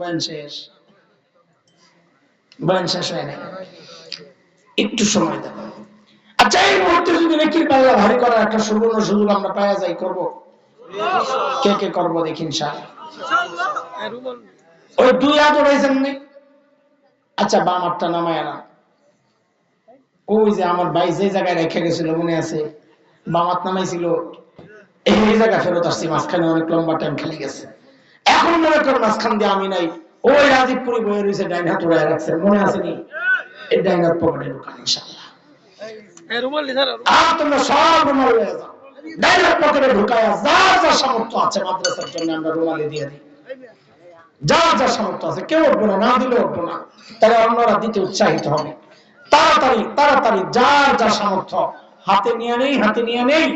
বয়ান নাই। একটু সময় আচ্ছা এই মুহূর্তে যদি পাল্লা ভারী করার একটা সুবর্ণ সুযোগ আমরা পাওয়া করব? কে কে করব ওই দুই হাত নি? আচ্ছা বাম হাতটা নামায় না ওই যে আমার ভাই যে জায়গায় রেখে গেছিল, মনে আছে? বাম হাত নামাইছিল। এই জায়গা ফেরত আসছি, মাঝখানে অনেক লম্বা টাইম খেলে গেছে। এখন মনে করো মাঝখান দিয়ে আমি নাই। ওই রাজীবপুরি বয়ে রয়েছে ডাইন হাত উড়াই রাখছে মনে আছে নি? এই ডাইন হাত পকেটে ঢুকান ইনশাআল্লাহ আর তোমরা সব রুমাল হয়ে যাও। ডাইন হাত পকেটে ঢুকায় যার যা সামর্থ্য আছে মাদ্রাসার জন্য আমরা রুমালে দিয়ে দিই। যা যা সামর্থ্য আছে কেউ উঠবো না না দিলে উঠবো না। তাহলে অন্যরা দিতে উৎসাহিত হবে। তাড়াতাড়ি তাড়াতাড়ি যার যা সামর্থ্য হাতে নিয়ে নেই হাতে নিয়ে নেই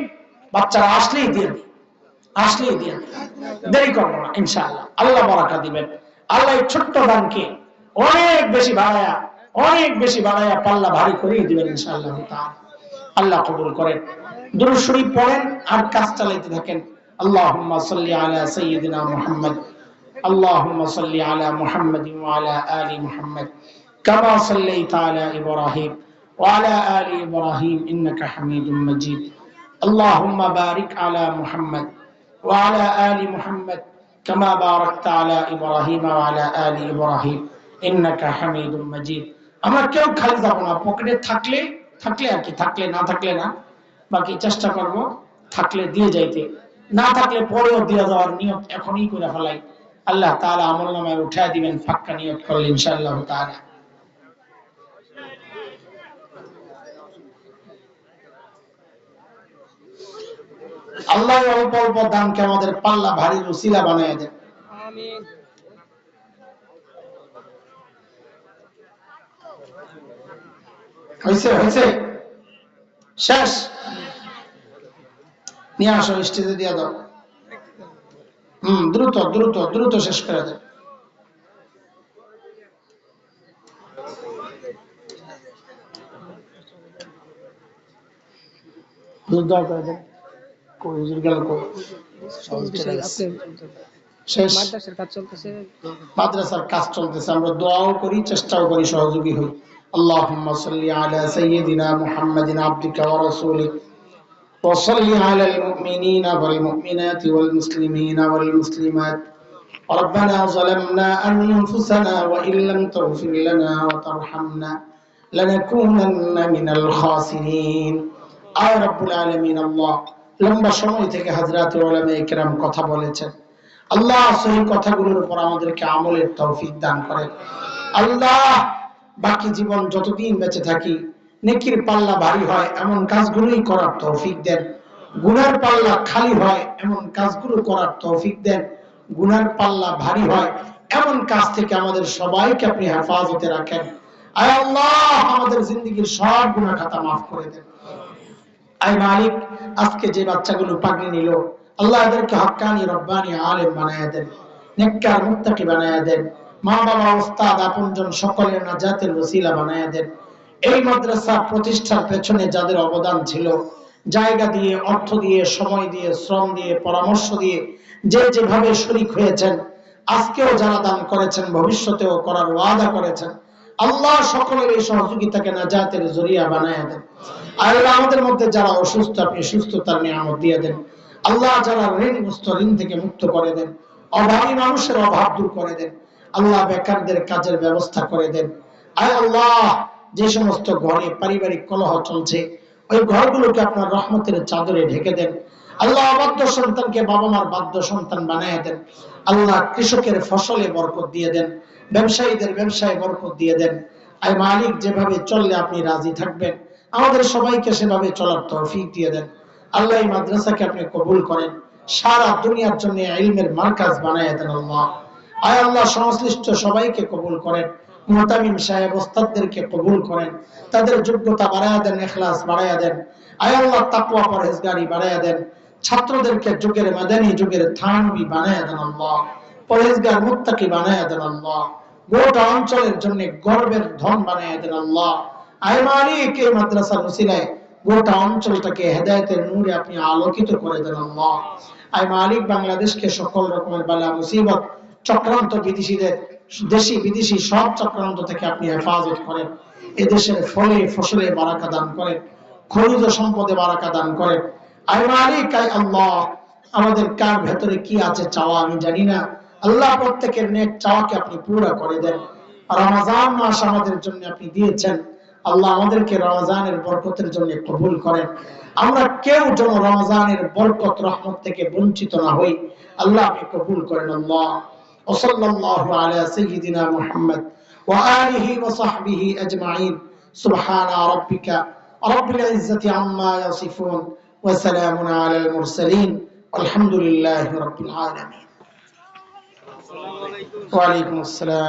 বাচ্চারা আসলেই দিয়ে দিই। আসলেই দিয়ে দেরি করব না, ইনশাআল্লাহ। আল্লাহ বরাকা দিবেন। আল্লাহ ছোট্ট দানকে অনেক বেশি বাড়ায়া, অনেক বেশি বাড়ায়া পাল্লা ভারী করিয়ে দিবেন, ইনশাআল্লাহ আল্লাহ কবুল করেন। দুরুদ পড়েন আর কাজ চালাইতে থাকেন। আল্লাহুম্মা সাল্লি আলা সাইয়্যিদিনা মুহাম্মদ। আল্লাহুম্মা সাল্লি আলা মুহাম্মদ ওয়া আলা আলি মুহাম্মদ। কামা সাল্লাইতা আলা ইব্রাহিম ওয়া আলা আলি ইব্রাহিম ইন্নাকা হামিদুম মাজিদ। আল্লাহুম্মা বারিক আলা وعلى آل محمد كما باركت على إبراهيم وعلى آل إبراهيم إنك حميد مجيد আমরা কেউ খালি যাবো না পকেটে থাকলে থাকলে আর কি থাকলে না থাকলে না বাকি চেষ্টা করব থাকলে দিয়ে যাইতে না থাকলে পরেও দিয়ে যাওয়ার নিয়ত এখনই করে ফেলাই আল্লাহ তাআলা আমল নামায় উঠায় দিবেন ফাক্কা নিয়ত করলে ইনশাআল্লাহ তাআলা আল্লাহ অল্প অল্প দানকে আমাদের পাল্লা ভারী রুসিলা বানায় দেন। হয়েছে হয়েছে? শেষ? নিয়ে আসো স্টেজে দিয়ে দাও। হম দ্রুত দ্রুত দ্রুত শেষ করে দেন। দ্রুত করে দেন কই হুজুর গেল কই শেষ মাদ্রাসার কাজ চলতেছে মাদ্রাসার কাজ চলতেছে আমরা দোয়াও করি চেষ্টাও করি সহযোগী হই اللهم صل على سيدنا محمد عبدك ورسولك وصل على المؤمنين والمؤمنات والمسلمين والمسلمات ربنا ظلمنا أنفسنا وإن لم تغفر لنا وترحمنا لنكونن من الخاسرين আয় রব্বুল আলামিন আল্লাহ লম্বা সময় থেকে হযরত উলামায়ে কেরাম কথা বলেছেন। আল্লাহ সেই কথাগুলোর উপর আমাদেরকে আমলের তৌফিক দান করেন। আল্লাহ, বাকি জীবন যতদিন বেঁচে থাকি, নেকির পাল্লা ভারী হয়, এমন কাজগুলোই করার তৌফিক দেন। গুনার পাল্লা খালি হয়, এমন কাজগুলো করার তৌফিক দেন। গুনার পাল্লা ভারী হয়, এমন কাজ থেকে আমাদের সবাইকে আপনি হেফাজতে রাখেন। আয় আল্লাহ, আমাদের জিন্দগির সব গুনাহ খাতা মাফ করে দেন। আয় মালিক, আজকে যে বাচ্চাগুলো পাগড়ি নিল, আল্লাহ এদেরকে হক্কানি রব্বানি, আলেম বানায় দেন, নেককার, মুত্তাকি বানায় দেন মা বাবা ওস্তাদ আপনজন সকলের নাজাতের ওসিলা বানায় দেন। এই মাদ্রাসা প্রতিষ্ঠার পেছনে যাদের অবদান ছিল, জায়গা দিয়ে, অর্থ দিয়ে, সময় দিয়ে, শ্রম দিয়ে, পরামর্শ দিয়ে, যে যেভাবে শরিক হয়েছেন, আজকেও যারা দান করেছেন, ভবিষ্যতেও করার ওয়াদা করেছেন আল্লাহ সকলের এই সহযোগিতাকে নাজাতের জরিয়া বানায় দেন। আল্লাহ আমাদের মধ্যে যারা অসুস্থ, আপনি সুস্থতার নিয়ামত দিয়ে দেন। আল্লাহ যারা ঋণগ্রস্ত, ঋণ থেকে মুক্ত করে দেন। অভাবী মানুষের অভাব দূর করে দেন। আল্লাহ বেকারদের কাজের ব্যবস্থা করে দেন। আয় আল্লাহ, যে সমস্ত ঘরে পারিবারিক কলহ চলছে, ওই ঘরগুলোকে আপনার রহমতের চাদরে ঢেকে দেন। আল্লাহ অবাধ্য সন্তানকে বাবা মার বাধ্য সন্তান বানায় দেন। আল্লাহ কৃষকের ফসলে বরকত দিয়ে দেন। ব্যবসায়ীদের ব্যবসায় বরকত দিয়ে দেন। আয় মালিক যেভাবে চললে আপনি রাজি থাকবেন, আমাদের সবাইকে সেভাবে চলার তৌফিক দিয়ে দেন। আল্লাহ এই মাদ্রাসাকে আপনি কবুল করেন। সারা দুনিয়ার জন্য ইলমের মার্কাজ বানায় দেন আল্লাহ। আয় আল্লাহ সংশ্লিষ্ট সবাইকে কবুল করেন। মুহতামিম সাহেব ওস্তাদদেরকে কবুল করেন। তাদের যোগ্যতা বাড়ায়া দেন, এখলাস বাড়ায়া দেন। আয় আল্লাহ তাকওয়া পরহেজগারি বাড়ায়া দেন। ছাত্রদেরকে যুগের মাদানী, যুগের থানবি বানায়া দেন আল্লাহ। পরহেজগার মুত্তাকি বানায়া দেন আল্লাহ। গোটা অঞ্চলের জন্য গর্বের ধন বানায়া দেন আল্লাহ। আয় গোটা অঞ্চলটাকে হেদায়েতের নূরে আপনি আলোকিত করে দেন আল্লাহ। মালিক বাংলাদেশকে সকল রকমের বালা, মুসিবত, চক্রান্ত বিদেশিদের, দেশি বিদেশি সব চক্রান্ত থেকে আপনি হেফাজত করেন। এদেশের ফলে ফসলে বারাকা দান করেন, খনিজ সম্পদে বারাকা দান করেন। আয় মালিক আল্লাহ, আমাদের কার ভেতরে কি আছে চাওয়া আমি জানি না। আল্লাহ প্রত্যেকের নেক চাওয়াকে আপনি পুরা করে দেন রমাজান মাস আমাদের জন্য আপনি দিয়েছেন আল্লাহ আমাদেরকে রমাজানের বরকতের জন্য কবুল করেন আমরা কেউ যেন রমাজানের বরকত রহমত থেকে বঞ্চিত না হই আল্লাহ আপনি কবুল করেন আল্লাহ وصلى الله على سيدنا محمد وآله وصحبه أجمعين سبحان ربك رب العزة عما يصفون وسلام على المرسلين والحمد لله رب العالمين ওয়ালাইকুম আসসালাম।